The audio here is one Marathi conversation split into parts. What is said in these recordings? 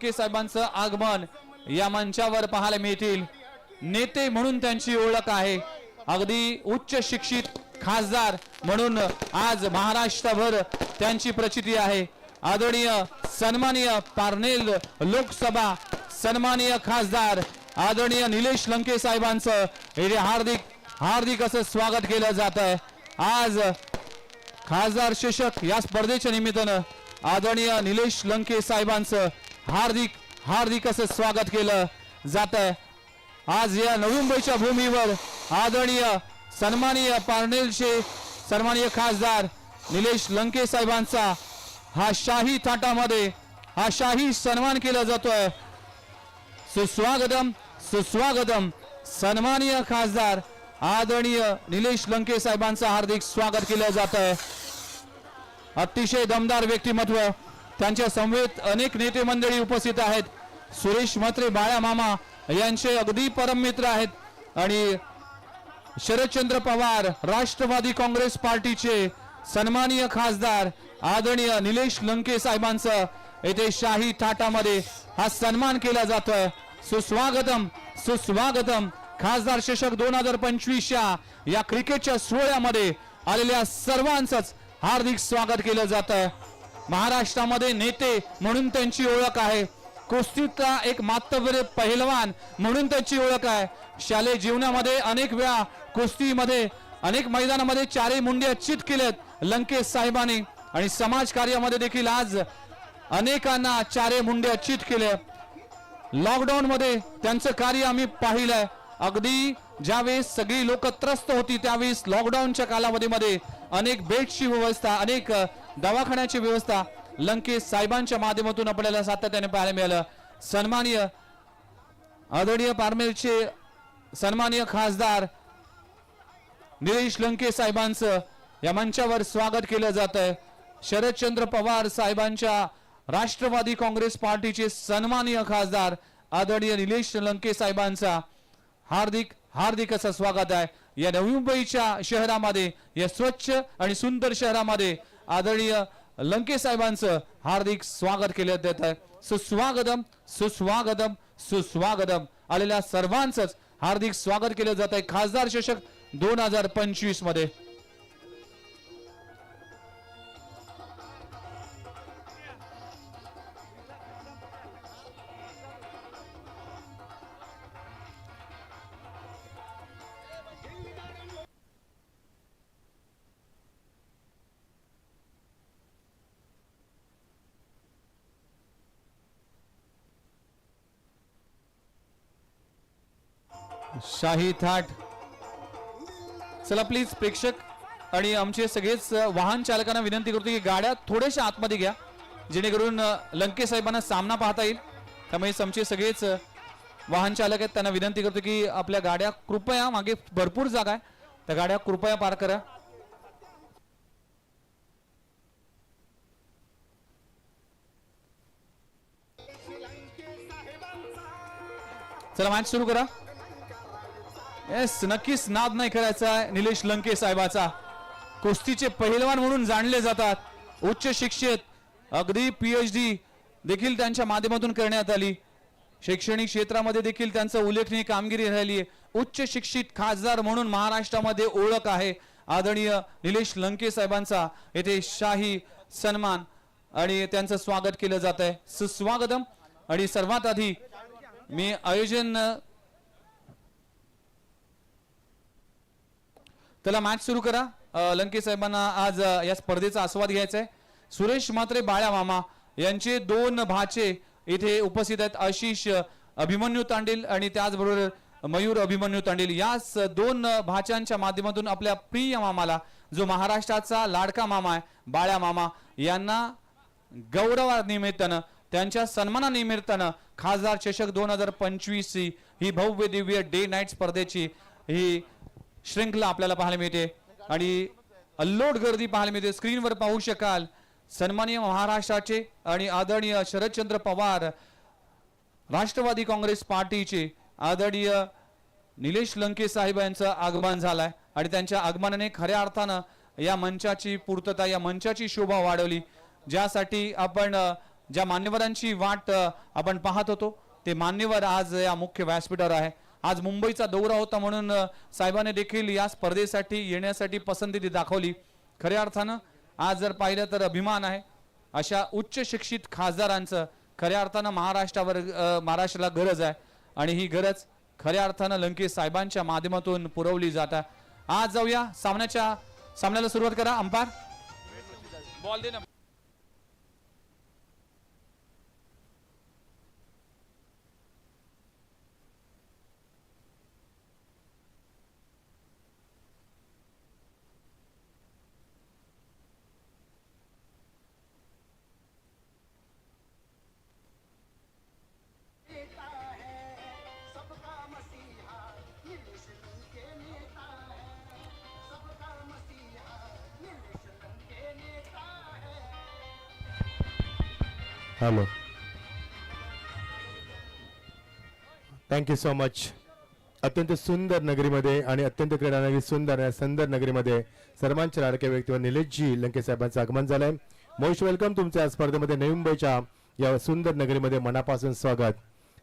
के साहेबांचं आगमन या मंचावर पाहायला मिळतील. नेते म्हणून त्यांची ओळख आहे. अगदी उच्च शिक्षित खासदार म्हणून आज महाराष्ट्रभर त्यांची प्रचिती आहे. आदरणीय सन्माननीय पारनेल लोकसभा सन्माननीय खासदार आदरणीय निलेश लंके साहेबांचं हे हार्दिक हार्दिक असं स्वागत केलं जात आहे. आज खासदार चषक या स्पर्धेच्या निमित्तानं आदरणीय निलेश लंके साहेबांचं हार्दिक हार्दिक असं स्वागत केलं जात आहे आज या नवी मुंबईच्या भूमीवर आदरणीय सन्माननीय पारनेरचे सन्माननीय खासदार निलेश लंके साहेबांचा हा शाही थाटामध्ये हा शाही सन्मान केला जातोय. सुस्वागतम सुस्वागतम सन्माननीय खासदार आदरणीय निलेश लंके साहेबांचं हार्दिक स्वागत केलं जात आहे अतिशय दमदार व्यक्तिमत्व त्यांच्या समवेत अनेक नेते मंडळी उपस्थित आहेत. सुरेश म्हात्रे बाळा मामा यांचे अगदी परम मित्र आहेत. आणि शरदचंद्र पवार राष्ट्रवादी काँग्रेस पार्टीचे सन्माननीय खासदार आदरणीय निलेश लंके साहेबांचं येथे शाही थाटामध्ये हा सन्मान केला जातोय. सुस्वागतम सुस्वागतम खासदार चषक दोन हजार पंचवीसच्या या क्रिकेटच्या सोहळ्यामध्ये आलेल्या सर्वांचंच हार्दिक स्वागत केलं जातं महाराष्ट्रामध्ये नेते म्हणून त्यांची ओळख आहे. कुस्तीचा एक मातब्य पहिलवान म्हणून त्यांची ओळख आहे. शालेय जीवनामध्ये अनेक वेळा कुस्तीमध्ये अनेक मैदानामध्ये चारही मुंडे चित केलेत लंकेश साहेबांनी. आणि समाज कार्यामध्ये देखील आज अनेकांना चारे मुंडे चित केले लॉकडाऊन मध्ये त्यांचं कार्य आम्ही पाहिलंय. अगदी ज्यावेळेस सगळी लोक त्रस्त होती त्यावेळेस लॉकडाऊनच्या कालावधीमध्ये अनेक बेडची व्यवस्था अनेक दवाखान्याची व्यवस्था लंकेश साहेबांच्या माध्यमातून आपल्याला सातत्याने पाहायला मिळालं. सन्मानीय आदरणीय पारमेरचे सन्मानीय खासदार निलेश लंके साहेबांचं या मंचावर स्वागत केलं जात आहे शरदचंद्र पवार साहेबांच्या राष्ट्रवादी काँग्रेस पार्टीचे सन्मानीय खासदार आदरणीय निलेश लंके साहेबांचा हार्दिक हार्दिक असं स्वागत आहे. या नवी मुंबईच्या शहरामध्ये या स्वच्छ आणि सुंदर शहरामध्ये आदरणीय लंके साहेबांचं हार्दिक स्वागत केलं जात आहे. सुस्वागतम सुस्वागतम सुस्वागतम. आलेल्या सर्वांचंच हार्दिक स्वागत केलं जात आहे. खासदार चषक दोन हजार पंचवीसमध्ये शाही थाट. चला प्लीज प्रेक्षक आणि आमचे सगळेच वाहन चालकांना विनंती करतो की गाड्या थोड्याशा आतमध्ये घ्या जेणेकरून लंके साहेबांना सामना पाहता येईल. त्यामुळे आमचे सगळेच वाहन चालक आहेत त्यांना विनंती करतो की आपल्या गाड्या कृपया मागे भरपूर जागा आहे. त्या गाड्या कृपया पार करा. चला मॅच सुरू करा. येस नक्कीच नाद नाही करायचा आहे. निलेश लंके साहेबाचा. कुस्तीचे पहिलवान म्हणून जाणले जातात. उच्च शिक्षित अगदी पीएच डी देखील त्यांच्या माध्यमातून करण्यात आली. शैक्षणिक क्षेत्रामध्ये देखील त्यांचं उल्लेखनीय कामगिरी राहिली आहे. उच्च शिक्षित खासदार म्हणून महाराष्ट्रामध्ये ओळख आहे. आदरणीय निलेश लंके साहेबांचा येथे शाही सन्मान आणि त्यांचं स्वागत केलं जात आहे. सुस्वागतम. आणि सर्वात आधी मी आयोजन त्याला मॅच सुरू करा. लंके साहेबांना आज या स्पर्धेचा आस्वाद घ्यायचा आहे सुरेश मात्रे बाळ्या मामा यांचे दोन भाचे इथे उपस्थित आहेत. आशिष अभिमन्यू तांडील आणि त्याचबरोबर मयूर अभिमन्यू तांडील. या स- दोन भाच्यांच्या माध्यमातून आपल्या प्रिय मामाला जो महाराष्ट्राचा लाडका मामा आहे बाळ्या मामा यांना गौरवानिमित्तानं त्यांच्या सन्मानानिमित्तानं खासदार चषक दोन हजार पंचवीस ही भव्य दिव्य डे नाईट स्पर्धेची ही श्रृंखला आपल्याला पाहायला मिळते. आणि अल्लोड गर्दी पाहायला मिळते. स्क्रीनवर पाहू शकाल. सन्माननीय महाराष्ट्राचे आणि आदरणीय शरदचंद्र पवार राष्ट्रवादी काँग्रेस पार्टीचे आदरणीय निलेश लंके साहेब यांचं आगमन झालंय. आणि त्यांच्या आगमनाने खऱ्या अर्थानं या मंचाची पूर्तता या मंचाची शोभा वाढवली. ज्यासाठी आपण ज्या मान्यवरांची वाट आपण पाहत होतो ते मान्यवर आज या मुख्य व्यासपीठावर आहे. आज मुंबईचा दौरा होता म्हणून साहेबाने देखील या स्पर्धेसाठी येण्यासाठी पसंती दाखवली. खऱ्या अर्थानं आज जर पाहिलं तर अभिमान आहे. अशा उच्च शिक्षित खासदारांचं खऱ्या अर्थानं महाराष्ट्रावर महाराष्ट्राला गरज आहे. आणि ही गरज खऱ्या अर्थानं लंकेश साहेबांच्या माध्यमातून पुरवली जात आहे. आज जाऊया सामन्याच्या सामन्याला सुरुवात करा umpire. Ball they hello thank you so much अत्यंत सुंदर नगरीमध्ये आणि अत्यंत क्रीडानगरी सुंदर आणि सुंदर नगरीमध्ये सर्वांच्या लाडक्या व्यक्तीवर निलेशजी लंके साहेबांचं आगमन झालंय. मोस्ट वेलकम तुमच्या या स्पर्धेमध्ये नवी मुंबईच्या या सुंदर नगरीमध्ये मनापासून स्वागत.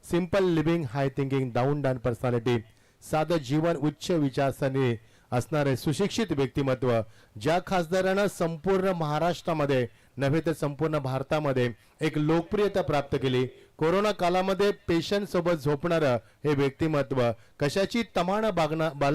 Simple living high thinking down down personality साधं जीवन उच्च विचारसरणी असणारे सुशिक्षित व्यक्तिमत्व ज्या खासदारानं संपूर्ण महाराष्ट्रामध्ये नव्हे तर संपूर्ण भारतामध्ये एक लोकप्रियता प्राप्त केली. कोरोना कालामध्ये पेशंट सोबत झोपणारं हे व्यक्तिमत्व कशाची तमाण बागना बाळगणार